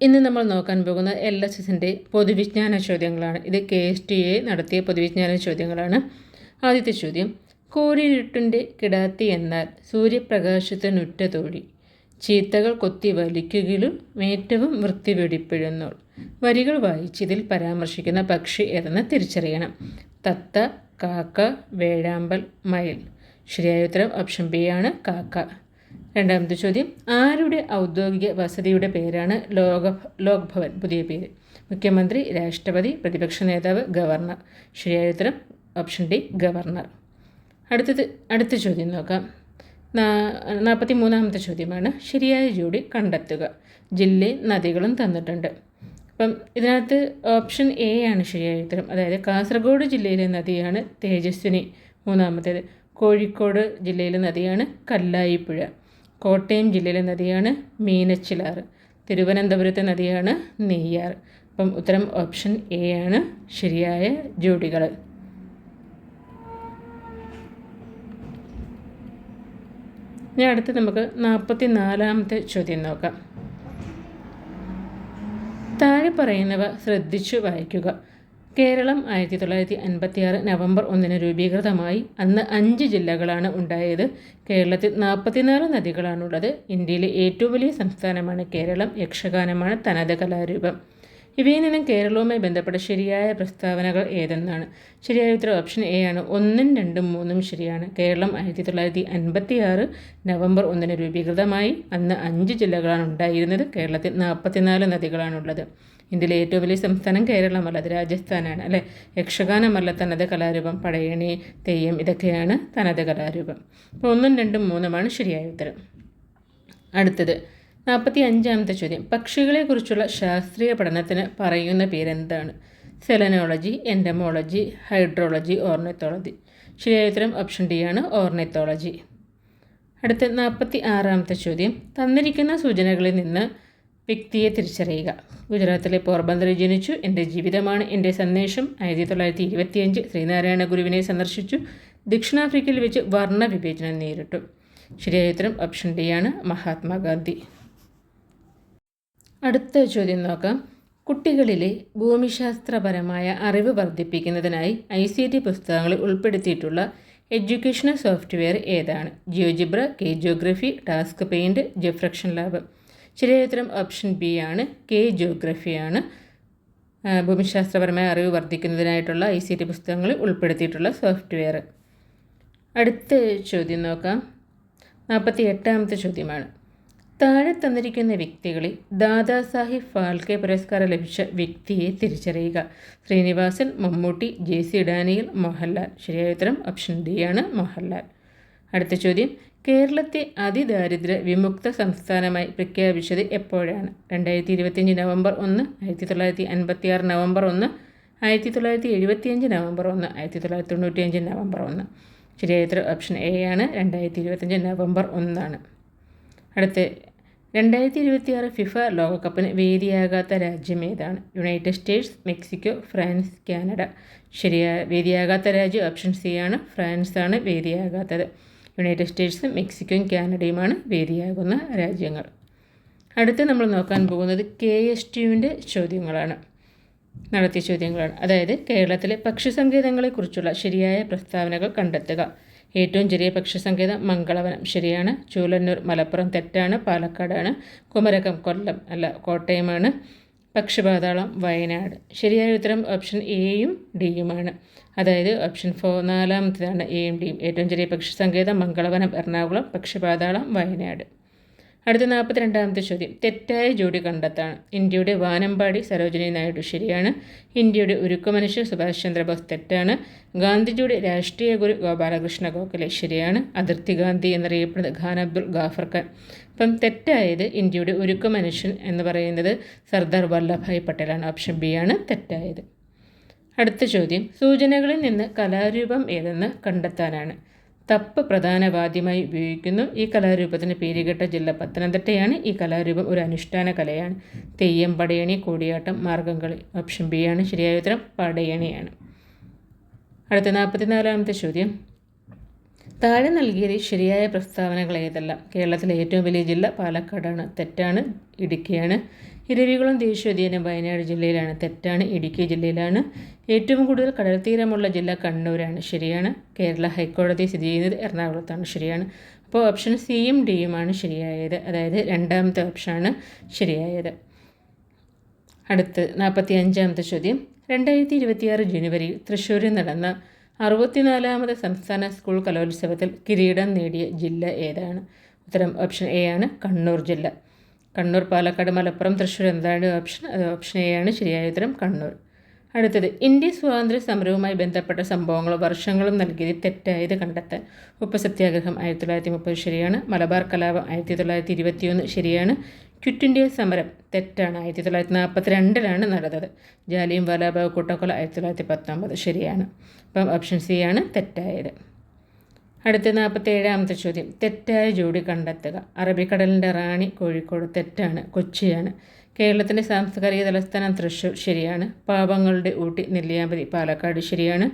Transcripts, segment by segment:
ഇന്ന് നമ്മൾ നോക്കാൻ പോകുന്ന എൽ എസ് എസിന്റെ പൊതുവിജ്ഞാന ചോദ്യങ്ങളാണ് ഇത് കെ എസ് ടി എ നടത്തിയ പൊതുവിജ്ഞാന ചോദ്യങ്ങളാണ് ആദ്യത്തെ ചോദ്യം കോരിരുട്ടിന്റെ കിടാത്തി എന്നാൽ സൂര്യപ്രകാശത്തിനുറ്റ തോഴി ചീത്തകൾ കൊത്തി വലിക്കുകയും ഏറ്റവും വൃത്തി വെടിപ്പിഴുന്നോൾ വരികൾ വായിച്ചതിൽ പരാമർശിക്കുന്ന പക്ഷി ഏതെന്ന് തിരിച്ചറിയണം. തത്ത കാക്ക വേഴാമ്പൽ മയിൽ. ശരിയായ ഉത്തരം ഓപ്ഷൻ ബി ആണ് കാക്ക. രണ്ടാമത്തെ ചോദ്യം ആരുടെ ഔദ്യോഗിക വസതിയുടെ പേരാണ് ലോക ലോക്ഭവൻ പുതിയ പേര്. മുഖ്യമന്ത്രി രാഷ്ട്രപതി പ്രതിപക്ഷ നേതാവ് ഗവർണർ. ശരിയായ ഉത്തരം ഓപ്ഷൻ ഡി ഗവർണർ. അടുത്തത് അടുത്ത ചോദ്യം നോക്കാം. നാൽപ്പത്തി മൂന്നാമത്തെ ചോദ്യമാണ് ശരിയായ ജോഡി കണ്ടെത്തുക. ജില്ലയും നദികളും തന്നിട്ടുണ്ട്. അപ്പം ഇതിനകത്ത് ഓപ്ഷൻ എ ആണ് ശരിയായ ഉത്തരം. അതായത് കാസർഗോഡ് ജില്ലയിലെ നദിയാണ് തേജസ്വിനി. മൂന്നാമത്തേത് കോഴിക്കോട് ജില്ലയിലെ നദിയാണ് കല്ലായിപ്പുഴ. കോട്ടയം ജില്ലയിലെ നദിയാണ് മീനച്ചിലാർ. തിരുവനന്തപുരത്തെ നദിയാണ് നെയ്യാർ. അപ്പം ഉത്തരം ഓപ്ഷൻ എ ആണ് ശരിയായ ജോഡികൾ. ഇനി അടുത്ത് നമുക്ക് നാൽപ്പത്തി നാലാമത്തെ ചോദ്യം നോക്കാം. താഴെ പറയുന്നവ ശ്രദ്ധിച്ചു വായിക്കുക. കേരളം ആയിരത്തി തൊള്ളായിരത്തി അൻപത്തിയാറ് നവംബർ ഒന്നിന് രൂപീകൃതമായി. അന്ന് അഞ്ച് ജില്ലകളാണ് ഉണ്ടായത്. കേരളത്തിൽ നാൽപ്പത്തിനാല് നദികളാണുള്ളത്. ഇന്ത്യയിലെ ഏറ്റവും വലിയ സംസ്ഥാനമാണ് കേരളം. യക്ഷഗാനമാണ് തനത് കലാരൂപം. ഇവയിൽ നിന്നും കേരളവുമായി ബന്ധപ്പെട്ട ശരിയായ പ്രസ്താവനകൾ ഏതെന്നാണ്? ശരിയായ ഉത്തരം ഓപ്ഷൻ എ ആണ്. ഒന്നും രണ്ടും മൂന്നും ശരിയാണ്. കേരളം ആയിരത്തി തൊള്ളായിരത്തി അൻപത്തി ആറ് നവംബർ ഒന്നിന് രൂപീകൃതമായി. അന്ന് അഞ്ച് ജില്ലകളാണ് ഉണ്ടായിരുന്നത്. കേരളത്തിൽ നാൽപ്പത്തിനാല് നദികളാണുള്ളത്. ഇന്ത്യയിലെ ഏറ്റവും വലിയ സംസ്ഥാനം കേരളമല്ല. അത് രാജസ്ഥാനാണ് അല്ലേ? യക്ഷഗാനമല്ല തനത് കലാരൂപം. പടയണി തെയ്യം ഇതൊക്കെയാണ് തനത് കലാരൂപം. അപ്പോൾ ഒന്നും രണ്ടും മൂന്നുമാണ് ശരിയായ ഉത്തരം. അടുത്തത്. നാൽപ്പത്തി അഞ്ചാമത്തെ ചോദ്യം. പക്ഷികളെക്കുറിച്ചുള്ള ശാസ്ത്രീയ പഠനത്തിന് പറയുന്ന പേരെന്താണ്? Selenology entomology hydrology ornithology. ശരിയായ ഉത്തരം ഓപ്ഷൻ ഡി ആണ് ഓർണിത്തോളജി. അടുത്ത നാൽപ്പത്തി ആറാമത്തെ ചോദ്യം. തന്നിരിക്കുന്ന സൂചനകളിൽ നിന്ന് വ്യക്തിയെ തിരിച്ചറിയുക. ഗുജറാത്തിലെ പോർബന്തറിൽ ജനിച്ചു എന്റെ ജീവിതമാണ് എന്റെ സന്ദേശം. ആയിരത്തി തൊള്ളായിരത്തി ഇരുപത്തിയഞ്ച് ശ്രീനാരായണ ഗുരുവിനെ സന്ദർശിച്ചു. ദക്ഷിണാഫ്രിക്കയിൽ വെച്ച് വർണ വിവേചനം നേരിട്ടു. ശരിയായ ഉത്തരം ഓപ്ഷൻ ഡി ആണ് മഹാത്മാഗാന്ധി. അടുത്ത ചോദ്യം നോക്കാം. കുട്ടികളിലെ ഭൂമിശാസ്ത്രപരമായ അറിവ് വർദ്ധിപ്പിക്കുന്നതിനായി ഐ സി ടി പുസ്തകങ്ങളിൽ ഉൾപ്പെടുത്തിയിട്ടുള്ള എഡ്യൂക്കേഷണൽ സോഫ്റ്റ്വെയർ ഏതാണ്? ജിയോജിബ്ര കെ ജിയോഗ്രഫി ടാസ്ക് പെയിന്റ് ജെഫ്രക്ഷൻ ലാബ്. ശരിയായ ഉത്തരം ഓപ്ഷൻ ബി ആണ് കെ ജിയോഗ്രഫിയാണ് ഭൂമിശാസ്ത്രപരമായ അറിവ് വർദ്ധിക്കുന്നതിനായിട്ടുള്ള ഐ സി ടി പുസ്തകങ്ങളിൽ ഉൾപ്പെടുത്തിയിട്ടുള്ള സോഫ്റ്റ്വെയർ. അടുത്ത ചോദ്യം നോക്കാം. നാൽപ്പത്തി എട്ടാമത്തെ ചോദ്യമാണ്. താഴെ തന്നിരിക്കുന്ന വ്യക്തികളിൽ ദാദാസാഹിബ് ഫാൽക്കെ പുരസ്കാരം ലഭിച്ച വ്യക്തിയെ തിരിച്ചറിയുക. Sreenivasan Mammootty J C Daniel Mohanlal. ശരിയായ ഉത്തരം ഓപ്ഷൻ ഡി ആണ് മോഹൻലാൽ. അടുത്ത ചോദ്യം. കേരളത്തെ അതിദാരിദ്ര്യ വിമുക്ത സംസ്ഥാനമായി പ്രഖ്യാപിച്ചത് എപ്പോഴാണ്? രണ്ടായിരത്തി ഇരുപത്തിയഞ്ച് നവംബർ ഒന്ന് ആയിരത്തി തൊള്ളായിരത്തി അൻപത്തി ആറ് നവംബർ ഒന്ന് ആയിരത്തി തൊള്ളായിരത്തി എഴുപത്തിയഞ്ച് നവംബർ ഒന്ന് ആയിരത്തി തൊള്ളായിരത്തി തൊണ്ണൂറ്റിയഞ്ച് നവംബർ ഒന്ന്. ശരിയായ ഉത്തരം ഓപ്ഷൻ എ ആണ്. രണ്ടായിരത്തി ഇരുപത്തിയഞ്ച് നവംബർ ഒന്നാണ്. അടുത്ത് രണ്ടായിരത്തി ഇരുപത്തിയാറ് ഫിഫ ലോകകപ്പിന് വേദിയാകാത്ത രാജ്യം ഏതാണ്? United States Mexico France Canada. ശരിയായ വേദിയാകാത്ത രാജ്യം ഓപ്ഷൻ സി ആണ്. ഫ്രാൻസ് ആണ് വേദിയാകാത്തത്. യുണൈറ്റഡ് സ്റ്റേറ്റ്സും മെക്സിക്കോയും കാനഡയുമാണ് വേദിയാകുന്ന രാജ്യങ്ങൾ. അടുത്ത് നമ്മൾ നോക്കാൻ പോകുന്നത് കെ എസ് ടിയുവിന്റെ ചോദ്യങ്ങളാണ്. നടത്തിയ ചോദ്യങ്ങളാണ്. അതായത് കേരളത്തിലെ പക്ഷിസങ്കേതങ്ങളെക്കുറിച്ചുള്ള ശരിയായ പ്രസ്താവനകൾ കണ്ടെത്തുക. ഏറ്റവും ചെറിയ പക്ഷിസങ്കേതം മംഗളവനം. ശരിയാണ്. ചൂലന്നൂർ മലപ്പുറം തെറ്റാണ്. പാലക്കാടാണ്. കുമരകം കൊല്ലം അല്ല കോട്ടയമാണ്. പക്ഷിപാതാളം വയനാട്. ശരിയായ ഉത്തരം ഓപ്ഷൻ എയും ഡിയുമാണ് അതായത് ഓപ്ഷൻ ഫോർ നാലാമത്തേതാണ് എയും ഡിയും ഏറ്റവും ചെറിയ പക്ഷി സങ്കേതം മംഗളവനം എറണാകുളം പക്ഷിപാതാളം വയനാട്. അടുത്ത നാൽപ്പത്തിരണ്ടാമത്തെ ചോദ്യം. തെറ്റായ ജോഡി കണ്ടെത്താണ് ഇന്ത്യയുടെ വാനമ്പാടി സരോജിനി നായിഡു ശരിയാണ്. ഇന്ത്യയുടെ ഉരുക്കമനുഷ്യൻ സുഭാഷ് ചന്ദ്രബോസ് തെറ്റാണ്. ഗാന്ധിജിയുടെ രാഷ്ട്രീയ ഗുരു ഗോപാലകൃഷ്ണ ഗോഖലെ ശരിയാണ്. അതിർത്തി ഗാന്ധി എന്നറിയപ്പെടുന്നത് ഖാൻ അബ്ദുൾ ഗാഫർ ഖാൻ. അപ്പം തെറ്റായത് ഇന്ത്യയുടെ ഉരുക്കമനുഷ്യൻ എന്ന് പറയുന്നത് സർദാർ വല്ലഭായ് പട്ടേലാണ് ഓപ്ഷൻ ബി ആണ്. തെറ്റായത്. അടുത്ത ചോദ്യം. സൂചനകളിൽ നിന്ന് കലാരൂപം ഏതെന്ന് കണ്ടെത്താനാണ്. തപ്പ് പ്രധാന വാദ്യമായി ഉപയോഗിക്കുന്നു. ഈ കലാരൂപത്തിന് പേരുകെട്ട ജില്ല പത്തനംതിട്ടയാണ്. ഈ കലാരൂപം ഒരു അനുഷ്ഠാന കലയാണ്. തെയ്യം പടയണി കൂടിയാട്ടം മാർഗംകളി ഓപ്ഷൻ ബി ആണ്. ശരിയായ ഉത്തരം പടയണിയാണ്. അടുത്ത നാൽപ്പത്തിനാലാമത്തെ ചോദ്യം. താഴെ നൽകിയത് ശരിയായ പ്രസ്താവനകൾ ഏതെല്ലാം? കേരളത്തിലെ ഏറ്റവും വലിയ ജില്ല പാലക്കാടാണ്. തെറ്റാണ്. ഇടുക്കിയാണ്. ഇരവികുളം ദേശീയോദ്യാനം വയനാട് ജില്ലയിലാണ് തെറ്റാണ് ഇടുക്കി ജില്ലയിലാണ്. ഏറ്റവും കൂടുതൽ കടൽത്തീരമുള്ള ജില്ല കണ്ണൂരാണ്. ശരിയാണ്. കേരള ഹൈക്കോടതി സ്ഥിതി ചെയ്യുന്നത് എറണാകുളത്താണ്. ശരിയാണ്. അപ്പോൾ ഓപ്ഷൻ സിയും ഡിയുമാണ് ശരിയായത്. അതായത് രണ്ടാമത്തെ ഓപ്ഷനാണ് ശരിയായത്. അടുത്ത് നാൽപ്പത്തി അഞ്ചാമത്തെ ചോദ്യം. രണ്ടായിരത്തി ഇരുപത്തിയാറ് ജനുവരിയിൽ തൃശ്ശൂരിൽ നടന്ന അറുപത്തിനാലാമത് സംസ്ഥാന സ്കൂൾ കലോത്സവത്തിൽ കിരീടം നേടിയ ജില്ല ഏതാണ്? ഉത്തരം ഓപ്ഷൻ എ ആണ് കണ്ണൂർ ജില്ല. കണ്ണൂർ പാലക്കാട് മലപ്പുറം തൃശ്ശൂർ എന്താണ് ഓപ്ഷൻ ഓപ്ഷൻ എ ആണ് ശരിയായ ഉത്തരം കണ്ണൂർ. അടുത്തത് ഇന്ത്യ സ്വാതന്ത്ര്യ സമരവുമായി ബന്ധപ്പെട്ട സംഭവങ്ങളും വർഷങ്ങളും നൽകിയത് തെറ്റായത് കണ്ടെത്താൻ ഉപ്പ് സത്യാഗ്രഹം ആയിരത്തി തൊള്ളായിരത്തി മുപ്പത് ശരിയാണ്. മലബാർ കലാപം ആയിരത്തി തൊള്ളായിരത്തി ഇരുപത്തിയൊന്ന് ശരിയാണ്. ക്വിറ്റ് ഇന്ത്യ സമരം തെറ്റാണ്. ആയിരത്തി തൊള്ളായിരത്തി നാൽപ്പത്തി രണ്ടിലാണ് നടന്നത്. ജാലിയും വാലാബാഗ് കൂട്ടക്കൊല ആയിരത്തി തൊള്ളായിരത്തി പത്തൊമ്പത് ശരിയാണ്. അപ്പം ഓപ്ഷൻ സി ആണ് തെറ്റായത്. അടുത്ത നാൽപ്പത്തി ഏഴാമത്തെ ചോദ്യം. തെറ്റായ ജോഡി കണ്ടെത്തുക. അറബിക്കടലിന്റെ റാണി കോഴിക്കോട് തെറ്റാണ് കൊച്ചിയാണ്. കേരളത്തിന്റെ സാംസ്കാരിക തലസ്ഥാനം തൃശ്ശൂർ ശരിയാണ്. പാപങ്ങളുടെ ഊട്ടി നെല്ലിയാമ്പതി പാലക്കാട് ശരിയാണ്.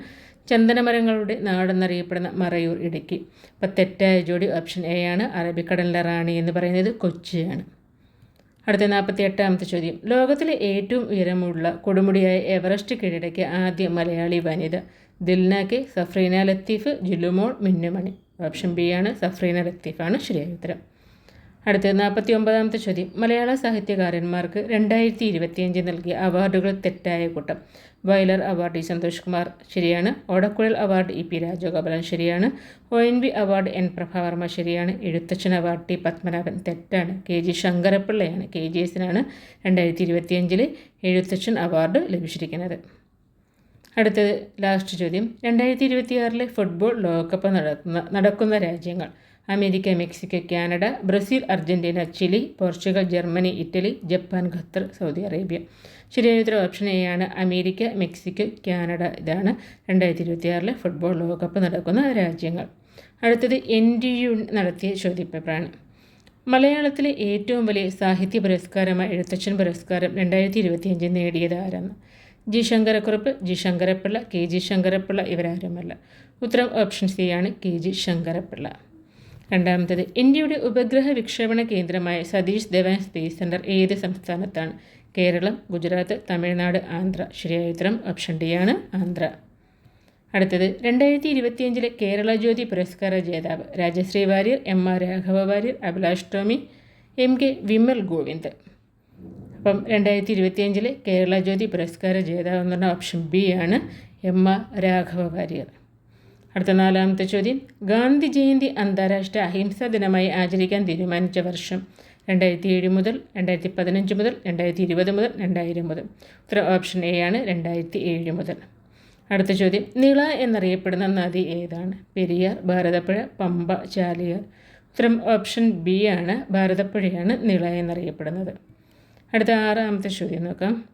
ചന്ദനമരങ്ങളുടെ നാടെന്നറിയപ്പെടുന്ന മറയൂർ ഇടുക്കി. അപ്പം തെറ്റായ ജോഡി ഓപ്ഷൻ എ ആണ്. അറബിക്കടലിന്റെ റാണി എന്ന് പറയുന്നത് കൊച്ചിയാണ്. അടുത്ത നാൽപ്പത്തി എട്ടാമത്തെ ചോദ്യം. ലോകത്തിലെ ഏറ്റവും ഉയരമുള്ള കൊടുമുടിയായ എവറസ്റ്റ് കീഴടക്കിയ ആദ്യ മലയാളി വനിത ദിൽനാക്ക് സഫ്രീന ലത്തീഫ് ജുലുമോൾ മിന്നുമണി. ഓപ്ഷൻ ബി ആണ് സഫ്രീന ലത്തീഫാണ് ശരിയായ ഉത്തരം. അടുത്തത് നാൽപ്പത്തി ഒമ്പതാമത്തെ ചോദ്യം. മലയാള സാഹിത്യകാരന്മാർക്ക് രണ്ടായിരത്തി ഇരുപത്തിയഞ്ച് നൽകിയ അവാർഡുകൾ തെറ്റായ കൂട്ടം. വയലർ അവാർഡ് ഇ സന്തോഷ് കുമാർ ശരിയാണ്. Odakkuzhal award E P Rajagopalan ശരിയാണ്. O N V award N Prabhavarma ശരിയാണ്. എഴുത്തച്ഛൻ അവാർഡ് ടി പത്മനാഭൻ തെറ്റാണ്. കെ ജി ശങ്കരപ്പിള്ളയാണ് കെ ജി എസിനാണ് രണ്ടായിരത്തി ഇരുപത്തിയഞ്ചിൽ എഴുത്തച്ഛൻ അവാർഡ് ലഭിച്ചിരിക്കുന്നത്. അടുത്തത് ലാസ്റ്റ് ചോദ്യം. രണ്ടായിരത്തി ഇരുപത്തിയാറിലെ ഫുട്ബോൾ ലോകകപ്പ് നടക്കുന്ന നടക്കുന്ന രാജ്യങ്ങൾ. America Mexico Canada Brazil Argentina Chile Portugal Germany Italy Japan Qatar Saudi Arabia. ശരിയായ ഉത്തരം ഓപ്ഷൻ എ ആണ് അമേരിക്ക മെക്സിക്കോ കാനഡ. ഇതാണ് രണ്ടായിരത്തി ഇരുപത്തിയാറിലെ ഫുട്ബോൾ ലോകകപ്പ് നടക്കുന്ന രാജ്യങ്ങൾ. അടുത്തത് എൻ ഡി യു നടത്തിയ ചോദ്യപേപ്പറാണ്. മലയാളത്തിലെ ഏറ്റവും വലിയ സാഹിത്യ പുരസ്കാരമായ എഴുത്തച്ഛൻ പുരസ്കാരം രണ്ടായിരത്തി ഇരുപത്തിയഞ്ച് നേടിയത് G Sankarakurup G Sankarapillai K G Sankarapillai ഇവരാരുമല്ല. ഉത്തരം ഓപ്ഷൻ സി ആണ് കെ ജി ശങ്കരപ്പിള്ള. രണ്ടാമത്തത് ഇന്ത്യയുടെ ഉപഗ്രഹ വിക്ഷേപണ കേന്ദ്രമായ സതീഷ് ധവാൻ സ്പേസ് സെന്റർ ഏത് സംസ്ഥാനത്താണ്? കേരളം ഗുജറാത്ത് തമിഴ്നാട് ആന്ധ്ര. ശരിയായ ഉത്തരം ഓപ്ഷൻ ഡി ആണ് ആന്ധ്ര. അടുത്തത് രണ്ടായിരത്തി ഇരുപത്തിയഞ്ചിലെ കേരള ജ്യോതി പുരസ്കാര ജേതാവ് Rajasree Warrier M R Raghava Warrier Abhilash Tomy M K Vimal Govind. അപ്പം രണ്ടായിരത്തി ഇരുപത്തിയഞ്ചിലെ കേരള ജ്യോതി പുരസ്കാര ജേതാവ് എന്ന് പറഞ്ഞ ഓപ്ഷൻ ബി ആണ് എം ആർ രാഘവ വാര്യർ അടുത്ത നാലാമത്തെ ചോദ്യം ഗാന്ധി ജയന്തി അന്താരാഷ്ട്ര അഹിംസാ ദിനമായി ആചരിക്കാൻ തീരുമാനിച്ച വർഷം രണ്ടായിരത്തി ഏഴ് മുതൽ രണ്ടായിരത്തി പതിനഞ്ച് മുതൽ രണ്ടായിരത്തി ഇരുപത് മുതൽ രണ്ടായിരം മുതൽ. ഉത്തരം ഓപ്ഷൻ എ ആണ് രണ്ടായിരത്തി ഏഴ് മുതൽ. അടുത്ത ചോദ്യം നിള എന്നറിയപ്പെടുന്ന നദി ഏതാണ്? പെരിയാർ ഭാരതപ്പുഴ പമ്പ ചാലിയാർ. ഉത്തരം ഓപ്ഷൻ ബി ആണ് ഭാരതപ്പുഴയാണ് നിള എന്നറിയപ്പെടുന്നത്. അടുത്ത ആറാമത്തെ ചോദ്യം നോക്കാം.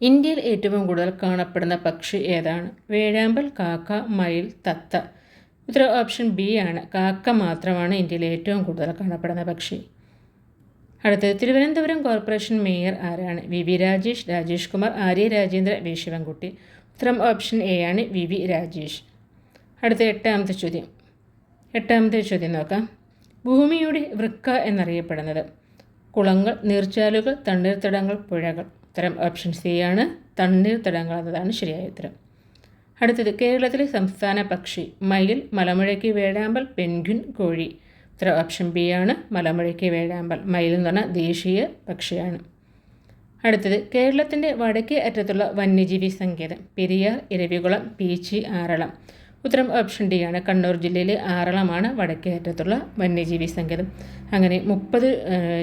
ഇന്ത്യയിൽ ഏറ്റവും കൂടുതൽ കാണപ്പെടുന്ന പക്ഷി ഏതാണ്? വേഴാമ്പൽ കാക്ക മയിൽ തത്ത. ഉത്തരം ഓപ്ഷൻ ബി ആണ്. കാക്ക മാത്രമാണ് ഇന്ത്യയിൽ ഏറ്റവും കൂടുതൽ കാണപ്പെടുന്ന പക്ഷി. അടുത്തത് തിരുവനന്തപുരം കോർപ്പറേഷൻ മേയർ ആരാണ്? V V Rajesh Rajesh Kumar Arya Rajendra V Sivankutty. ഉത്തരം ഓപ്ഷൻ എ ആണ് വി വി രാജേഷ്. അടുത്ത എട്ടാമത്തെ ചോദ്യം. എട്ടാമത്തെ ചോദ്യം നോക്കാം. ഭൂമിയുടെ വൃക്ക എന്നറിയപ്പെടുന്നത് കുളങ്ങൾ നീർച്ചാലുകൾ തണ്ണീർത്തടങ്ങൾ പുഴകൾ. ഉത്തരം ഓപ്ഷൻ സി ആണ്. തണ്ണീർത്തടങ്ങൾ എന്നതാണ് ശരിയായ ഉത്തരം. അടുത്തത് കേരളത്തിലെ സംസ്ഥാന പക്ഷി. മയിൽ മലമുഴക്കി വേഴാമ്പൽ പെൻഗ്വിൻ കോഴി. ഉത്തരം ഓപ്ഷൻ ബി ആണ്. മലമുഴക്കി വേഴാമ്പൽ. മയിൽ എന്ന് പറഞ്ഞാൽ ദേശീയ പക്ഷിയാണ്. അടുത്തത് കേരളത്തിന്റെ വടക്കേ അറ്റത്തുള്ള വന്യജീവി സങ്കേതം. പെരിയാർ ഇരവികുളം പീച്ചി ആറളം. ഉത്തരം ഓപ്ഷൻ ഡി ആണ്. കണ്ണൂർ ജില്ലയിലെ ആറളമാണ് വടക്കേ അറ്റത്തുള്ള വന്യജീവി സങ്കേതം. അങ്ങനെ മുപ്പത്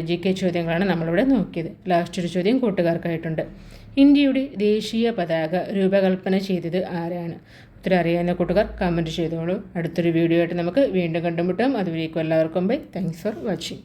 ജി കെ ചോദ്യങ്ങളാണ് നമ്മളിവിടെ നോക്കിയത്. ലാസ്റ്റ് ഒരു ചോദ്യം കൂട്ടുകാർക്കായിട്ടുണ്ട്. ഇന്ത്യയുടെ ദേശീയ പതാക രൂപകൽപ്പന ചെയ്തത് ആരാണ്? ഉത്തരം അറിയാവുന്ന കൂട്ടുകാർ കമന്റ് ചെയ്തോളൂ. അടുത്തൊരു വീഡിയോ ആയിട്ട് നമുക്ക് വീണ്ടും കണ്ടുമുട്ടാം. അതുവരേക്കും എല്ലാവർക്കും ബൈ. Thanks for watching